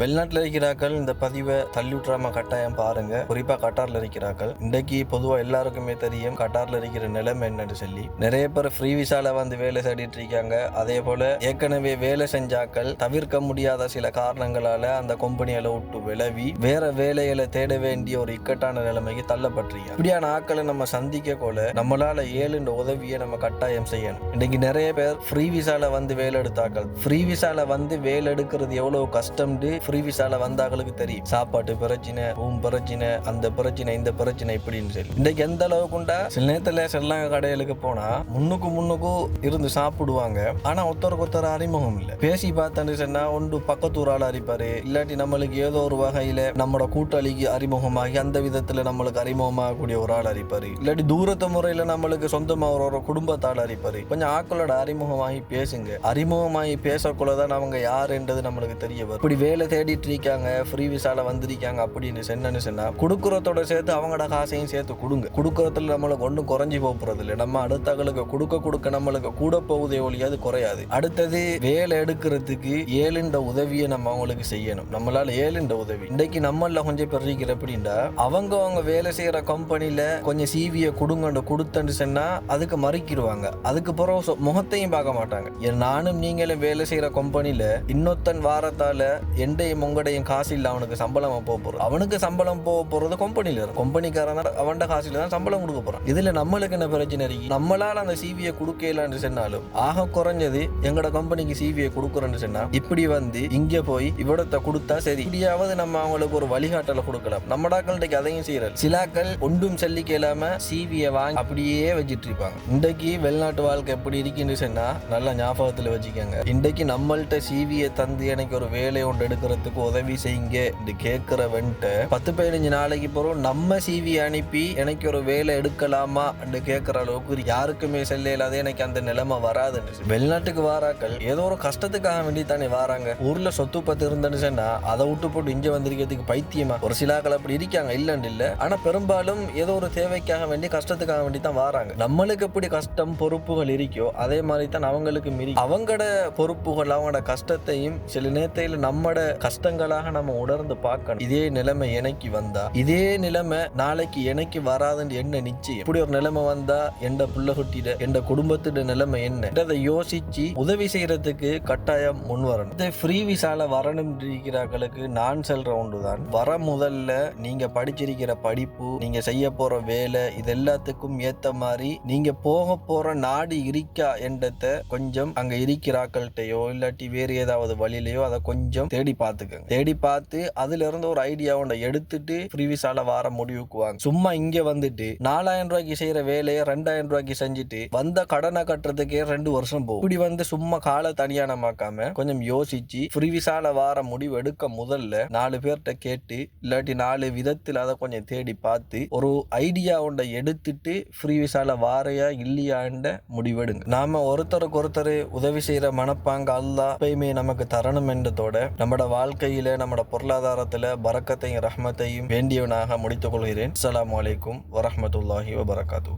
வெளிநாட்டில் இருக்கிறாக்கள் இந்த பதிவை தள்ளிவிட்றாம கட்டாயம் பாருங்க. குறிப்பா கட்டார்ல இருக்கிறாக்கள். இன்றைக்கு பொதுவா எல்லாருக்குமே தெரியும் கட்டார்ல இருக்கிற நிலைமை என்னன்னு சொல்லி. நிறைய பேர் ஃப்ரீ விசால வந்து வேலை தேடிட்டு இருக்காங்க. அதே போல ஏற்கனவே வேலை செஞ்சாக்கள் தவிர்க்க முடியாத சில காரணங்களால அந்த கம்பெனியில விட்டு விளவி வேற வேலைகளை தேட வேண்டிய ஒரு இக்கட்டான நிலைமைக்கு தள்ளப்பட்டிருக்காங்க. இப்படியான ஆட்களை நம்ம சந்திக்க போல நம்மளால ஏழுன்ற உதவியை நம்ம கட்டாயம் செய்யணும். இன்னைக்கு நிறைய பேர் ஃப்ரீ விசால வந்து வேலை எடுத்தாக்கள் ஃப்ரீ விசால வந்து வேலை எடுக்கிறது எவ்வளவு கஷ்டம்னு ஃப்ரீ விசால வந்தாங்களுக்கு தெரியும். சாப்பாட்டு பிரச்சனை ரூம் பிரச்சனை அந்த பிரச்சனை இந்த பிரச்சனை இப்படின்னு சொல்லி. இன்றைக்கு எந்த அளவுக்குண்டா சில நேரத்தில் செல்லாங்க கடைகளுக்கு போனா முன்னுக்கு முன்னுக்கு இருந்து சாப்பிடுவாங்க. ஆனா ஒருத்தருக்கு ஒருத்தர் அறிமுகம் இல்லை. பேசி பார்த்தேன்னு சொன்னா ஒன்று பக்கத்தூர் ஆள் அறிப்பாரு. இல்லாட்டி நம்மளுக்கு ஏதோ ஒரு வகையில நம்மளோட கூட்டாளிக்கு அறிமுகமாகி அந்த விதத்துல நம்மளுக்கு அறிமுகமாகக்கூடிய ஒரு ஆள் அறிப்பாரு. இல்லாட்டி தூரத்து முறையில நம்மளுக்கு சொந்தமா ஒரு ஒரு குடும்பத்தால் அறிப்பாரு. கொஞ்சம் ஆக்களோட அறிமுகமாகி பேசுங்க. அறிமுகமாகி பேசக்குள்ளதான் அவங்க யாருன்றது நம்மளுக்கு தெரிய வரும். இப்படி வேலை தேடிட்டு இருக்காங்க ஃப்ரீ விசால வந்திருக்காங்க அப்படின்னு சொன்னு சொன்னா கொடுக்குறதோட சேர்த்து அவங்களோட காசையும் சேர்த்து கொடுங்க. கொடுக்குறதுல நம்மளுக்கு ஒன்றும் குறைஞ்சி போகிறது போறது இல்லை நம்ம அடுத்தவங்களுக்கு கொடுக்க கொடுக்க நம்மளுக்கு கூட போகுதே ஒழியாது குறையாது. அடுத்தது வேலை எடுக்கிறதுக்கு ஏழுன்ற உதவியை நம்ம அவங்களுக்கு செய்யணும். நம்மளால ஏழுன்ற உதவி. இன்னைக்கு நம்மள கொஞ்சம் பேர் இருக்கிற அப்படின்னா அவங்க அவங்க வேலை செய்யற கம்பெனியில கொஞ்சம் சிவியை கொடுங்கன்னு கொடுத்தன்னு சொன்னா அதுக்கு மறுக்கிடுவாங்க. அதுக்கு பிறகு முகத்தையும் பார்க்க மாட்டாங்க. நானும் நீங்களும் வேலை செய்யற கம்பெனியில இன்னொருத்தன் வாரத்தால எண்டையும் உங்கடையும் காசு இல்லை அவனுக்கு சம்பளம் போக போகிறோம் அவனுக்கு சம்பளம் போக போகிறது கம்பெனியில் இருக்கும் கம்பெனிக்காரன் அவன்ட காசில் தான் சம்பளம் கொடுக்க போகிறான் இதுல நம்மளுக்கு என்ன பிரச்சனை இருக்கு? நம்மளால் அந்த சிவியை கொடுக்கலான்னு சொன்னாலும் ஆக குறைஞ்சது எங்கட கம்பெனிக்கு சிவியை கொடுக்குறேன்னு சொன்னால் இப்படி வந்து இங்கே போய் இவ்விடத்தை கொடுத்தா சரி. இப்படியாவது நம்ம அவங்களுக்கு ஒரு வழிகாட்டலை கொடுக்கலாம். நம்மடாக்கள்கிட்ட அதையும் செய்யறது சிலாக்கள் ஒன்றும் செல்லிக்க இல்லாம சிவியை வாங்கி அப்படியே வச்சிட்டு இருப்பாங்க. இன்றைக்கு வெளிநாட்டு வாழ்க்கை எப்படி இருக்குன்னு சொன்னா நல்லா ஞாபகத்தில் வச்சுக்கோங்க. இன்றைக்கு நம்மள்ட்ட சிவியை தந்து எனக்கு ஒரு வேலை ஒன்று எடுக்கிறதுக்கு உதவி செய்யுங்க இது கேட்குறவன்ட்டு பத்து பதினஞ்சு நாளைக்கு பிறகு நம்ம சிவி அனுப்பி எனக்கு ஒரு வேலை எடுக்கலாமா என்று கேட்குற அளவுக்கு யாருக்குமே செல்ல இல்லாத எனக்கு அந்த நிலைமை வராதுன்னு வெளிநாட்டுக்கு வாராக்கள் ஏதோ ஒரு கஷ்டத்துக்காக வேண்டி தானே வாராங்க. ஊர்ல சொத்து பத்து இருந்துன்னு சொன்னா அதை விட்டு போட்டு இங்க வந்திருக்கிறதுக்கு பைத்தியமா? ஒரு சிலாக்கள் அப்படி இருக்காங்க இல்லன்னு இல்ல. ஆனா பெரும்பாலும் ஏதோ ஒரு தேவைக்காக வேண்டி கஷ்டத்துக்காக வேண்டி தான் வாராங்க. நம்மளுக்கு எப்படி கஷ்டம் பொறுப்புகள் இருக்கோ அதே மாதிரி தான் அவங்களுக்கு மீறி அவங்களோட பொறுப்புகள் அவங்களோட கஷ்டத்தையும் சில நேரத்தில் நம்மட கஷ்டங்களாக நம்ம உணர்ந்து பார்க்கணும். இதே நிலைமை எனக்கு வந்தா? இதே நிலைமை நாளைக்கு எனக்கு வராதுன்னு என்ன நிச்சயம்? இப்படி ஒரு நிலைமை வந்தா எந்த புள்ள எந்த குடும்பத்திட நிலைமை என்ன? அதை யோசிச்சு உதவி செய்யறதுக்கு கட்டாயம் முன் வரணும். இந்த ஃப்ரீ விசால வரணும் இருக்கிறார்களுக்கு நான் ரவுண்டு தான் வர முதல்ல நீங்க படிச்சிருக்கிற படிப்பு நீங்க செய்ய போற வேலை இது எல்லாத்துக்கும் ஏத்த மாதிரி நீங்க போக போற நாடு இருக்கா என்றத கொஞ்சம் அங்க இருக்கிறாக்கள்கிட்டயோ இல்லாட்டி வேறு ஏதாவது வழியிலையோ அதை கொஞ்சம் தேடி பார்த்துக்கோங்க தேடி பார்த்து அதுல இருந்து ஒரு ஐடியா ஒன்றை எடுத்துட்டு ஃப்ரீ விசால வார முடிவுக்கு வாங்க. சும்மா இங்க வந்துட்டு நாலாயிரம் ரூபாய்க்கு செய்யற வேலையை ரெண்டாயிரம் ரூபாய்க்கு செஞ்சுட்டு வந்த கடனை கட்டுறதுக்கே ரெண்டு வருஷம் போகும். இப்படி வந்து சும்மா காலை தனியானமாக்காம கொஞ்சம் யோசிச்சு ஃப்ரீ விசால வார முடிவு எடுக்க முதல்ல நாலு பேர்கிட்ட கேட்டு இல்லாட்டி நாலு விதத்தில் அதை கொஞ்சம் தேடி பார்த்து ஒரு ஐடியா ஒன்றை எடுத்துட்டு ஃப்ரீ விசால வாரையா இல்லையாண்ட முடிவெடுங்க நாம ஒருத்தருக்கு ஒருத்தர் உதவி செய்யற மனப்பாங்க அல்லா எப்பயுமே நமக்கு தரணும் என்றதோட நம்மட வாழ்க்கையில நம்மட பொருளாதாரத்துல பறக்கத்தையும் ரஹ்மத்தையும் வேண்டியவனாக முடித்துக் கொள்கிறேன். அஸ்ஸலாமு அலைக்கும் வரமத்துல்லாஹி வபரகாத்து